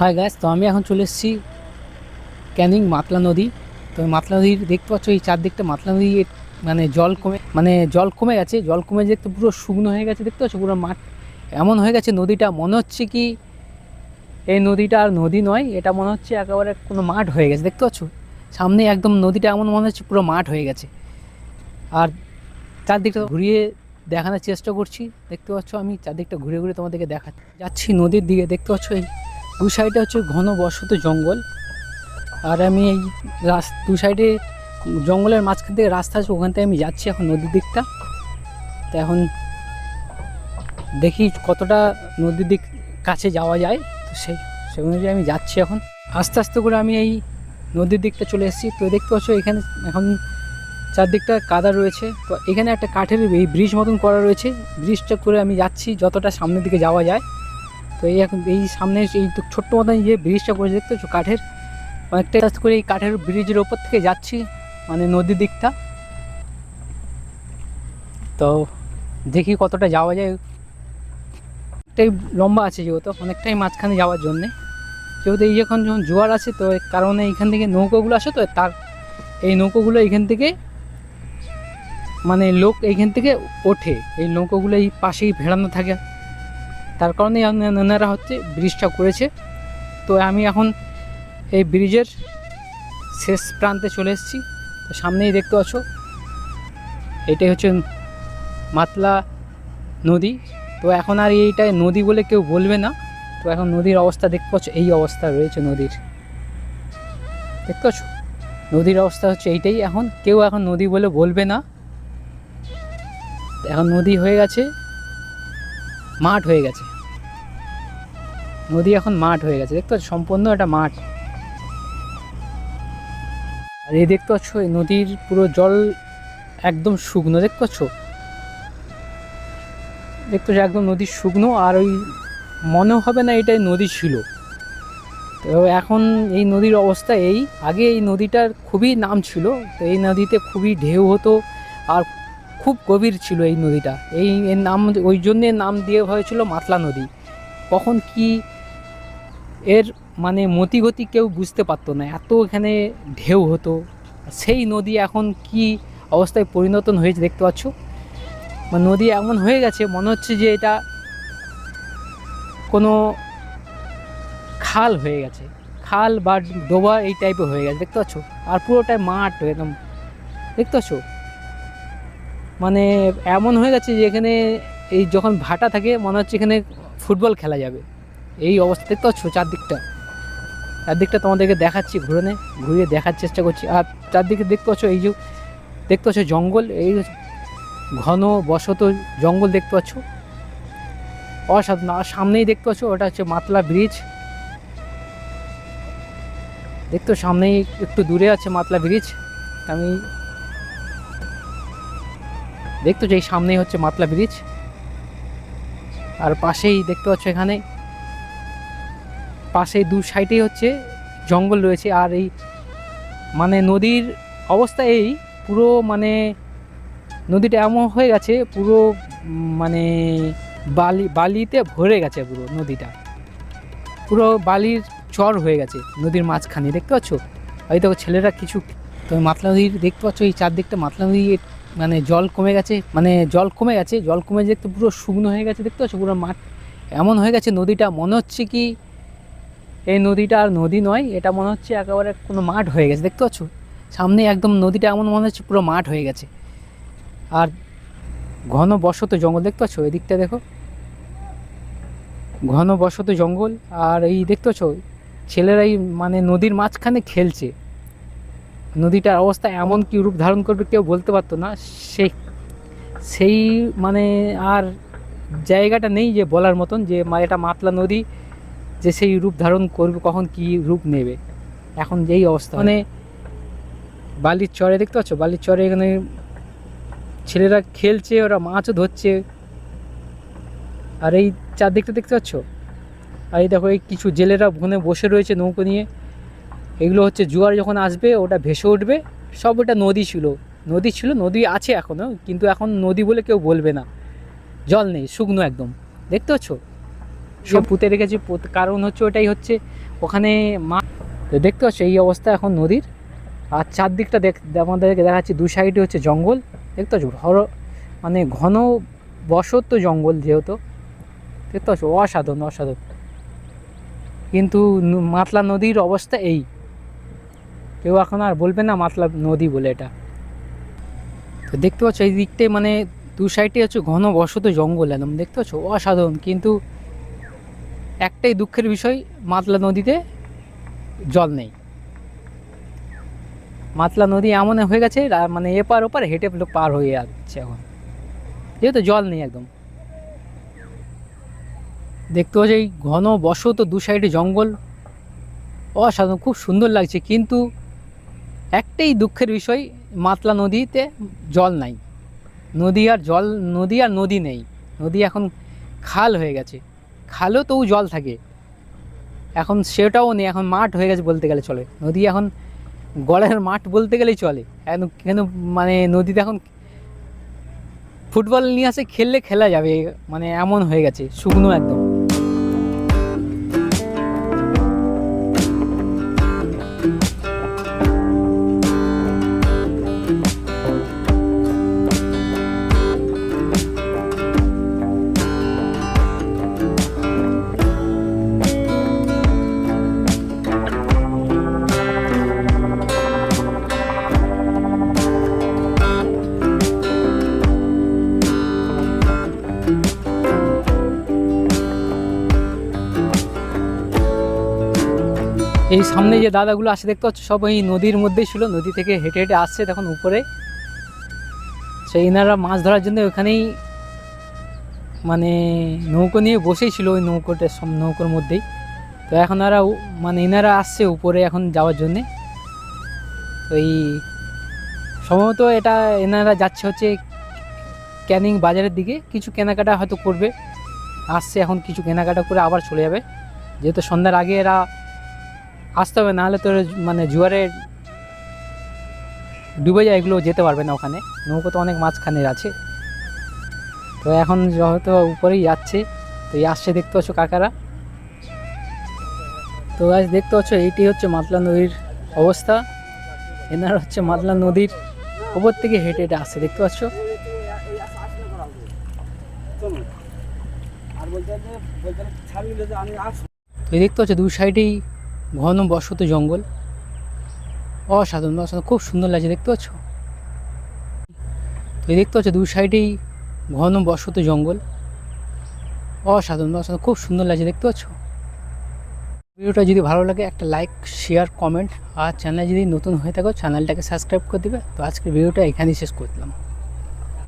High gas তো আমি এখন চলে এসেছি ক্যানিং মাতলা নদী। তো মাতলা নদীর দেখতে পাচ্ছ, এই চারদিকটা মাতলা নদী মানে জল কমে মানে জল কমে গেছে। জল কমে দেখতে পুরো শুকনো হয়ে গেছে, দেখতে পাচ্ছ? পুরো মাঠ এমন হয়ে গেছে নদীটা। মনে হচ্ছে কি এই নদীটা আর নদী নয়, এটা মনে হচ্ছে একেবারে কোনো মাঠ হয়ে গেছে, দেখতে পাচ্ছ? সামনে একদম নদীটা এমন মনে হচ্ছে পুরো মাঠ হয়ে গেছে। আর চারদিকটা ঘুরিয়ে দেখানোর চেষ্টা করছি। দেখতে পাচ্ছ, আমি চারদিকটা ঘুরে ঘুরে তোমাদেরকে দেখা যাচ্ছি নদীর দিকে, দেখতে পাচ্ছ এই দু সাইডে হচ্ছে ঘন বসত জঙ্গল। আর আমি এই রাস্তা দু সাইডে জঙ্গলের মাঝখান থেকে রাস্তা আছে, ওখান থেকে আমি যাচ্ছি এখন নদীর দিকটা। তো এখন দেখি কতটা নদীর দিক কাছে যাওয়া যায়। তো সেই সেই অনুযায়ী আমি যাচ্ছি এখন। আস্তে আস্তে করে আমি এই নদীর দিকটা চলে এসেছি। তো দেখতে পাচ্ছ এখানে এখন চারদিকটা কাদা রয়েছে। তো এখানে একটা কাঠের এই ব্রিজ মতন করা রয়েছে। ব্রিজটা করে আমি যাচ্ছি, যতটা সামনের দিকে যাওয়া যায়। তো এই এখন এই সামনে এই ছোট্ট মতন যে ব্রিজটা করে দেখতে পাচ্ছ কাঠের? অনেকটা আস্তে করে এই কাঠের ব্রিজের ওপর থেকে যাচ্ছি মানে নদীর দিকটা। তো দেখি কতটা যাওয়া যায়। অনেকটাই লম্বা আছে যেহেতু, অনেকটাই মাঝখানে যাওয়ার জন্যে। যেহেতু এই যখন যখন জোয়ার আছে, তো এর কারণে এইখান থেকে নৌকোগুলো আসে, তো তার এই নৌকোগুলো এইখান থেকে মানে লোক এইখান থেকে ওঠে। এই নৌকোগুলো এই পাশেই ভেড়ানো থাকে। তার কারণেই ওনারা হচ্ছে ব্রিজটা করেছে। তো আমি এখন এই ব্রিজের শেষ প্রান্তে চলে এসেছি। তো সামনেই দেখতে পাচ্ছ, এটাই হচ্ছে মাতলা নদী। তো এখন আর এইটাই নদী বলে কেউ বলবে না। তো এখন নদীর অবস্থা দেখতে পাচ্ছ, এই অবস্থা রয়েছে নদীর। দেখতে পাচ্ছ? নদীর অবস্থা হচ্ছে এইটাই। এখন কেউ এখন নদী বলে বলবে না। এখন নদী হয়ে গেছে। মাঠ হয়ে গেছে। নদী এখন মাঠ হয়ে গেছে। দেখতে পাচ্ছ, সম্পূর্ণ একটা মাঠ। আর এই দেখতে পাচ্ছ, এই নদীর পুরো জল একদম শুকনো, দেখতে পাচ্ছ? দেখতে পাচ্ছ, একদম নদী শুকনো, আর ওই মনে হবে না এটাই নদী ছিল। তো এখন এই নদীর অবস্থা এই। আগে এই নদীটার খুবই নাম ছিল, তো এই নদীতে খুবই ঢেউ হতো, আর খুব গভীর ছিল এই নদীটা। এই এর নাম ওই জন্যে নাম দিয়ে হয়েছিল মাতলা নদী। কখন কি এর মানে মতিগতি কেউ বুঝতে পারতো না, এত এখানে ঢেউ হতো। সেই নদী এখন কি অবস্থায় পরিণত হয়েছে দেখতে পাচ্ছ? মানে নদী এমন হয়ে গেছে, মনে হচ্ছে যে এটা কোনো খাল হয়ে গেছে। খাল বা ডোবা এই টাইপের হয়ে গেছে, দেখতে পাচ্ছ? আর পুরোটাই মাঠ একদম। দেখতে পাচ্ছ? মানে এমন হয়ে গেছে যে এখানে এই যখন ভাটা থাকে, মনে হচ্ছে এখানে ফুটবল খেলা যাবে। এই অবস্থা দেখতে পাচ্ছ চারদিকটা। চারদিকটা তোমাদেরকে দেখাচ্ছি ঘুরে ঘুরিয়ে দেখার চেষ্টা করছি। আর চারদিকে দেখতে পাচ্ছ এই যে, দেখতে পাচ্ছ জঙ্গল, এই ঘন বসত জঙ্গল দেখতে পাচ্ছ। অসাধারণ। আর সামনেই দেখতে পাচ্ছ ওটা হচ্ছে মাতলা ব্রিজ। দেখতো সামনেই একটু দূরে আছে মাতলা ব্রিজ। আমি দেখতো যে এই সামনেই হচ্ছে মাতলা ব্রিজ। আর পাশেই দেখতে পাচ্ছ এখানে, পাশেই দু সাইডেই হচ্ছে জঙ্গল রয়েছে। আর এই মানে নদীর অবস্থা এই, পুরো মানে নদীটা এমন হয়ে গেছে, পুরো মানে বালি, বালিতে ভরে গেছে পুরো নদীটা। পুরো বালির চর হয়ে গেছে নদীর মাঝখানে, দেখতে পাচ্ছ? হয়তো ছেলেরা কিছু তো মাতলা নদীর দেখতে পাচ্ছ, এই চারদিকটা মাতলা নদীর মানে জল কমে গেছে মানে জল কমে গেছে, জল কমে দেখতে পুরো শুকনো হয়ে গেছে, দেখতে পাচ্ছ? পুরো মাঠ এমন হয়ে গেছে নদীটা, মনে হচ্ছে কি এই নদীটা আর নদী নয়, এটা মনে হচ্ছে একেবারে কোনো মাঠ হয়ে গেছে, দেখতে পাচ্ছ? সামনে একদম নদীটা এমন মনে হচ্ছে পুরো মাঠ হয়ে গেছে। আর ঘন বসত জঙ্গল, দেখতে পাচ্ছ? এদিকটা দেখো। ঘন বসত জঙ্গল, আর এই দেখতে পাচ্ছ? ছেলেরাই মানে নদীর মাঝখানে খেলছে। নদীটার অবস্থা এমন কি রূপ ধারণ করবে কেউ বলতে পারতো না। সেই সেই মানে আর জায়গাটা নেই যে বলার মতন যে এটা মাতলা নদী, যে সেই রূপ ধারণ করবে, কখন কি রূপ নেবে। এখন যেই অবস্থা। মানে বালির চরে, দেখতে পাচ্ছ? বালির চরে এখানে ছেলেরা খেলছে, ওরা মাছও ধরছে। আর এই চারদিকটা দেখতে পাচ্ছ? আর এই দেখো, এই কিছু জেলেরা ওখানে বসে রয়েছে নৌকো নিয়ে। এগুলো হচ্ছে জোয়ার যখন আসবে ওটা ভেসে উঠবে। সব ওটা নদী ছিল। নদী ছিল নদী আছে এখনও কিন্তু এখন নদী বলে কেউ বলবে না। জল নেই শুকনো একদম। দেখতে পাচ্ছ? সব পুঁতে রেখেছে কারণ হচ্ছে ওটাই হচ্ছে ওখানে মা তো দেখতে পাচ্ছ এই অবস্থা এখন নদীর। আর চারদিকটা দেখ আমাদেরকে দেখাচ্ছি দু সাইডে হচ্ছে জঙ্গল। দেখতে পাচ্ছ হর মানে ঘন বসত জঙ্গল যেহেতু। দেখতে পাচ্ছ অসাধারণ অসাধারণ। কিন্তু মাতলা নদীর অবস্থা এই। কেউ এখন আর বলবে না মাতলা নদী বলে এটা। তো দেখতে পাচ্ছ এই দিকটায় মানে দু সাইডে হচ্ছে ঘন বসত জঙ্গল একদম, দেখতে পাচ্ছ? অসাধারণ। কিন্তু একটাই দুঃখের বিষয়, মাতলা নদীতে জল নেই। মাতলা নদী এমন হয়ে গেছে মানে এপার ওপার হেঁটে পার হয়ে যাচ্ছে এখন। যেহেতু জল নেই একদম। দেখতে পাচ্ছি এই ঘন বসত দু সাইডে জঙ্গল। অসাধারণ, খুব সুন্দর লাগছে। কিন্তু একটাই দুঃখের বিষয়, মাতলা নদীতে জল নাই। নদী আর জল, নদী আর নদী নেই। নদী এখন খাল হয়ে গেছে। খালও তবু জল থাকে। এখন সেটাও নেই, এখন মাঠ হয়ে গেছে বলতে গেলে চলে। নদী এখন গড়ের মাঠ বলতে গেলেই চলে। এখন কেন মানে নদীতে এখন ফুটবল নিয়ে আসে, খেললে খেলা যাবে। মানে এমন হয়ে গেছে, শুকনো একদম। এই সামনে যে দাদাগুলো আসে, দেখতে পাচ্ছ? সব এই নদীর মধ্যেই ছিল। নদী থেকে হেঁটে হেঁটে আসছে তখন উপরে। সেই এনারা মাছ ধরার জন্য ওখানেই মানে নৌকো নিয়ে বসেই ছিল ওই নৌকোটা সব নৌকোর মধ্যেই। তো এখন উ- মানে এনারা আসছে উপরে এখন যাওয়ার জন্যে। এই সম্ভবত এটা এনারা যাচ্ছে হচ্ছে ক্যানিং বাজারের দিকে। কিছু কেনাকাটা হয়তো করবে। আসছে এখন কিছু কেনাকাটা করে আবার চলে যাবে। যেহেতু সন্ধ্যার আগে এরা আসতে হবে, নাহলে তো মানে জুয়ারে ডুবে যায়, এগুলো যেতে পারবে না ওখানে। নৌকো তো অনেক মাঝখানে আছে। তো এখন হয়তো উপরেই যাচ্ছে, তো এই আসছে দেখতে পাচ্ছ কাকারা। তো আজ দেখতে পাচ্ছ, এইটি হচ্ছে মাতলা নদীর অবস্থা। এনার হচ্ছে মাতলা নদীর ওপর থেকে হেঁটে হেঁটে আসছে, দেখতে পাচ্ছ? দেখতে পাচ্ছ, দু সাইডেই ঘন বসত জঙ্গল। অসাধারণ অসাধারণ, খুব সুন্দর লাগছে, দেখতে পাচ্ছ? তো দেখতে পাচ্ছ দু সাইডেই ঘন বসত জঙ্গল। অসাধারণ অসাধারণ, খুব সুন্দর লাগছে, দেখতে পাচ্ছ? ভিডিওটা যদি ভালো লাগে, একটা লাইক, শেয়ার, কমেন্ট, আর চ্যানেল যদি নতুন হয়ে থাকো, চ্যানেলটাকে সাবস্ক্রাইব করে দিবে। তো আজকের ভিডিওটা এখানেই শেষ করলাম।